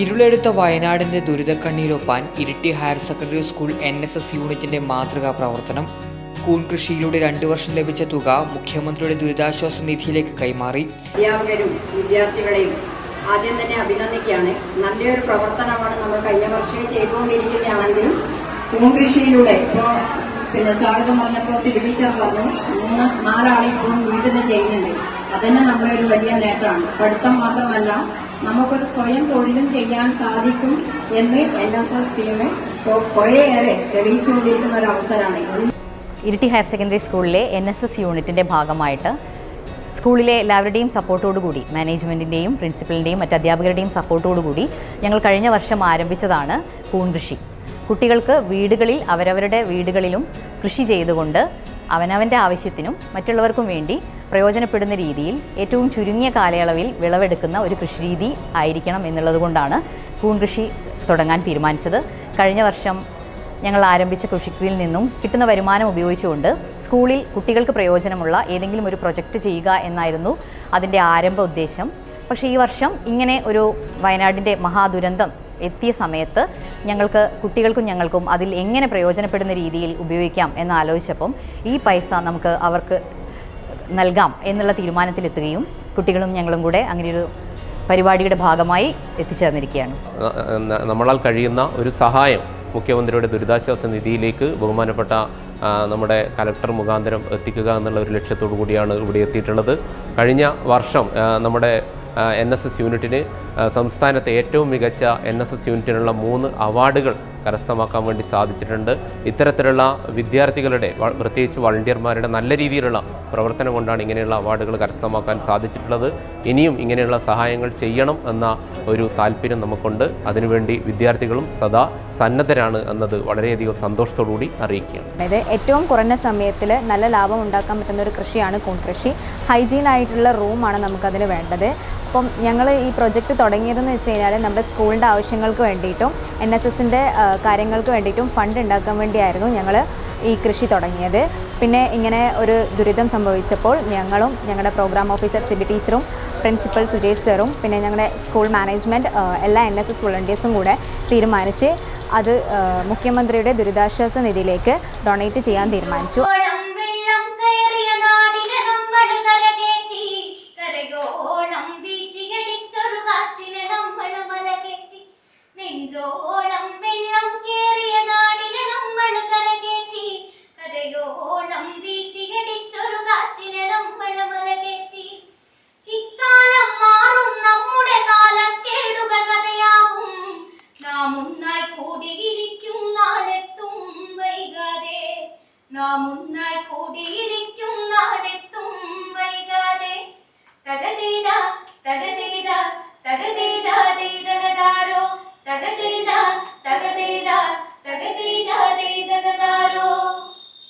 ഇരുളെടുത്ത വയനാടിന്റെ ദുരിതക്കണ്ണീരൊപ്പാൻ Iritty higher secondary school N S S യൂണിറ്റിന്റെ മാതൃകാ പ്രവർത്തനം. കൂൺ കൃഷിയിലൂടെ രണ്ടു വർഷം ലഭിച്ച തുക മുഖ്യമന്ത്രിയുടെ ദുരിതാശ്വാസ നിധിയിലേക്ക് കൈമാറി. അധ്യാപകരും വിദ്യാർത്ഥികളെയും ആദ്യം തന്നെ അഭിനന്ദിക്കുകയാണ്. നല്ലൊരു പ്രവർത്തനമാണ് നമ്മൾ കഴിഞ്ഞ വർഷമേ ചെയ്തുകൊണ്ടിരിക്കുന്നതാണെങ്കിലും പൂങ്കൃഷിയിലൂടെ ഇപ്പോൾ പിന്നെ സ്വാഗതം പറഞ്ഞപ്പോൾ സിവിൽ ടീച്ചർ പറഞ്ഞു മൂന്ന് നാലാളിപ്പോഴും വീട്ടിൽ നിന്ന് ചെയ്യുന്നുണ്ട്. അതന്നെ നമ്മളൊരു വലിയ നേട്ടമാണ്. പഠിത്തം മാത്രമല്ല നമുക്കൊരു സ്വയം തൊഴിലും ചെയ്യാൻ സാധിക്കും എന്ന് എൻ എസ് എസ് ടീം കുറേയേറെ തെളിയിച്ചുകൊണ്ടിരിക്കുന്ന ഒരു അവസരമാണ്. ഇരിട്ടി ഹയർ സെക്കൻഡറി സ്കൂളിലെ എൻ എസ് എസ് യൂണിറ്റിന്റെ ഭാഗമായിട്ട് സ്കൂളിലെ എല്ലാവരുടെയും സപ്പോർട്ടോടുകൂടി മാനേജ്മെന്റിന്റെയും പ്രിൻസിപ്പലിന്റെയും മറ്റ് അധ്യാപകരുടെയും സപ്പോർട്ടോടുകൂടി ഞങ്ങൾ കഴിഞ്ഞ വർഷം ആരംഭിച്ചതാണ് പൂൺകൃഷി കുട്ടികൾക്ക് വീടുകളിൽ അവരവരുടെ വീടുകളിലും കൃഷി ചെയ്തുകൊണ്ട് അവനവന്റെ ആവശ്യത്തിനും മറ്റുള്ളവർക്കും വേണ്ടി പ്രയോജനപ്പെടുന്ന രീതിയിൽ ഏറ്റവും ചുരുങ്ങിയ കാലയളവിൽ വിളവെടുക്കുന്ന ഒരു കൃഷിരീതി ആയിരിക്കണം എന്നുള്ളതുകൊണ്ടാണ് പൂൺകൃഷി തുടങ്ങാൻ തീരുമാനിച്ചത്. കഴിഞ്ഞ വർഷം ഞങ്ങൾ ആരംഭിച്ച കൃഷിയിൽ നിന്നും കിട്ടുന്ന വരുമാനം ഉപയോഗിച്ചുകൊണ്ട് സ്കൂളിൽ കുട്ടികൾക്ക് പ്രയോജനമുള്ള ഏതെങ്കിലും ഒരു പ്രൊജക്റ്റ് ചെയ്യുക എന്നായിരുന്നു അതിന്റെ ആരംഭ ഉദ്ദേശം. പക്ഷേ ഈ വർഷം ഇങ്ങനെ ഒരു വയനാടിന്റെ മഹാദുരന്തം എത്തിയ സമയത്ത് ഞങ്ങൾക്ക് കുട്ടികൾക്കും ഞങ്ങൾക്കും അതിൽ എങ്ങനെ പ്രയോജനപ്പെടുന്ന രീതിയിൽ ഉപയോഗിക്കാം എന്ന് ആലോചിച്ചപ്പം ഈ പൈസ നമുക്ക് അവർക്ക് നൽകാം എന്നുള്ള തീരുമാനത്തിലെത്തുകയും കുട്ടികളും ഞങ്ങളും കൂടെ അങ്ങനെയൊരു പരിപാടിയുടെ ഭാഗമായി എത്തിച്ചേർന്നിരിക്കുകയാണ്. നമ്മളാൽ കഴിയുന്ന ഒരു സഹായം മുഖ്യമന്ത്രിയുടെ ദുരിതാശ്വാസ നിധിയിലേക്ക് ബഹുമാനപ്പെട്ട നമ്മുടെ കലക്ടർ മുഖാന്തരം എത്തിക്കുക എന്നുള്ള ഒരു ലക്ഷ്യത്തോടു കൂടിയാണ് ഇവിടെ എത്തിയിട്ടുള്ളത്. കഴിഞ്ഞ വർഷം നമ്മുടെ എൻ എസ് എസ് യൂണിറ്റിന് സംസ്ഥാനത്തെ ഏറ്റവും മികച്ച എൻ എസ് എസ് യൂണിറ്റിനുള്ള മൂന്ന് അവാർഡുകൾ കരസ്ഥമാക്കാൻ വേണ്ടി സാധിച്ചിട്ടുണ്ട്. ഇത്തരത്തിലുള്ള വിദ്യാർത്ഥികളുടെ പ്രത്യേകിച്ച് വളണ്ടിയർമാരുടെ നല്ല രീതിയിലുള്ള പ്രവർത്തനം കൊണ്ടാണ് ഇങ്ങനെയുള്ള അവാർഡുകൾ കരസ്ഥമാക്കാൻ സാധിച്ചിട്ടുള്ളത്. ഇനിയും ഇങ്ങനെയുള്ള സഹായങ്ങൾ ചെയ്യണം എന്ന ഒരു താല്പര്യം നമുക്കുണ്ട്. അതിനുവേണ്ടി വിദ്യാർത്ഥികളും സദാ സന്നദ്ധരാണ് എന്നത് വളരെയധികം സന്തോഷത്തോടുകൂടി അറിയിക്കുകയാണ്. അതായത് ഏറ്റവും കുറഞ്ഞ സമയത്തിൽ നല്ല ലാഭം ഉണ്ടാക്കാൻ പറ്റുന്ന ഒരു കൃഷിയാണ് കൂൺ കൃഷി. ഹൈജീൻ ആയിട്ടുള്ള റൂമാണ് നമുക്കതിന് വേണ്ടത്. അപ്പം ഞങ്ങൾ ഈ പ്രൊജക്റ്റ് തുടങ്ങിയതെന്ന് വെച്ച് കഴിഞ്ഞാൽ നമ്മുടെ സ്കൂളിന്റെ ആവശ്യങ്ങൾക്ക് വേണ്ടിയിട്ടും എൻ എസ് എസിന്റെ കാര്യങ്ങൾക്ക് വേണ്ടിയിട്ടും ഫണ്ട് ഉണ്ടാക്കാൻ വേണ്ടിയായിരുന്നു ഞങ്ങൾ ഈ കൃഷി തുടങ്ങിയത്. പിന്നെ ഇങ്ങനെ ഒരു ദുരിതം സംഭവിച്ചപ്പോൾ ഞങ്ങളും ഞങ്ങളുടെ പ്രോഗ്രാം ഓഫീസർ സിബി ടീച്ചറും പ്രിൻസിപ്പൽ സുരേഷ് സാറും പിന്നെ ഞങ്ങളുടെ സ്കൂൾ മാനേജ്മെന്റ് എല്ലാ എൻ എസ് എസ് വോളണ്ടിയേഴ്സും കൂടെ തീരുമാനിച്ച് അത് മുഖ്യമന്ത്രിയുടെ ദുരിതാശ്വാസ നിധിയിലേക്ക് ഡൊണേറ്റ് ചെയ്യാൻ തീരുമാനിച്ചു. കരയോളം വീശിയടിച്ചൊരു കാറ്റിനെ നമ്മൾ മലകേറ്റി നെഞ്ചോളം വെള്ളം കേറിയ നാടിനെ നമ്മൾ കരകേറ്റി. കരയോളം വീശിയടിച്ചൊരു കാറ്റിനെ നമ്മൾ മലകേറ്റി. ഇക്കാലം മാറും നമ്മുടെ കാലക്കേടുകൾ കഥയാകും. നാം ഒന്നായി കൂടിയിരിക്കും നാളെത്തും വൈകാതെ. നാം ഒന്നായി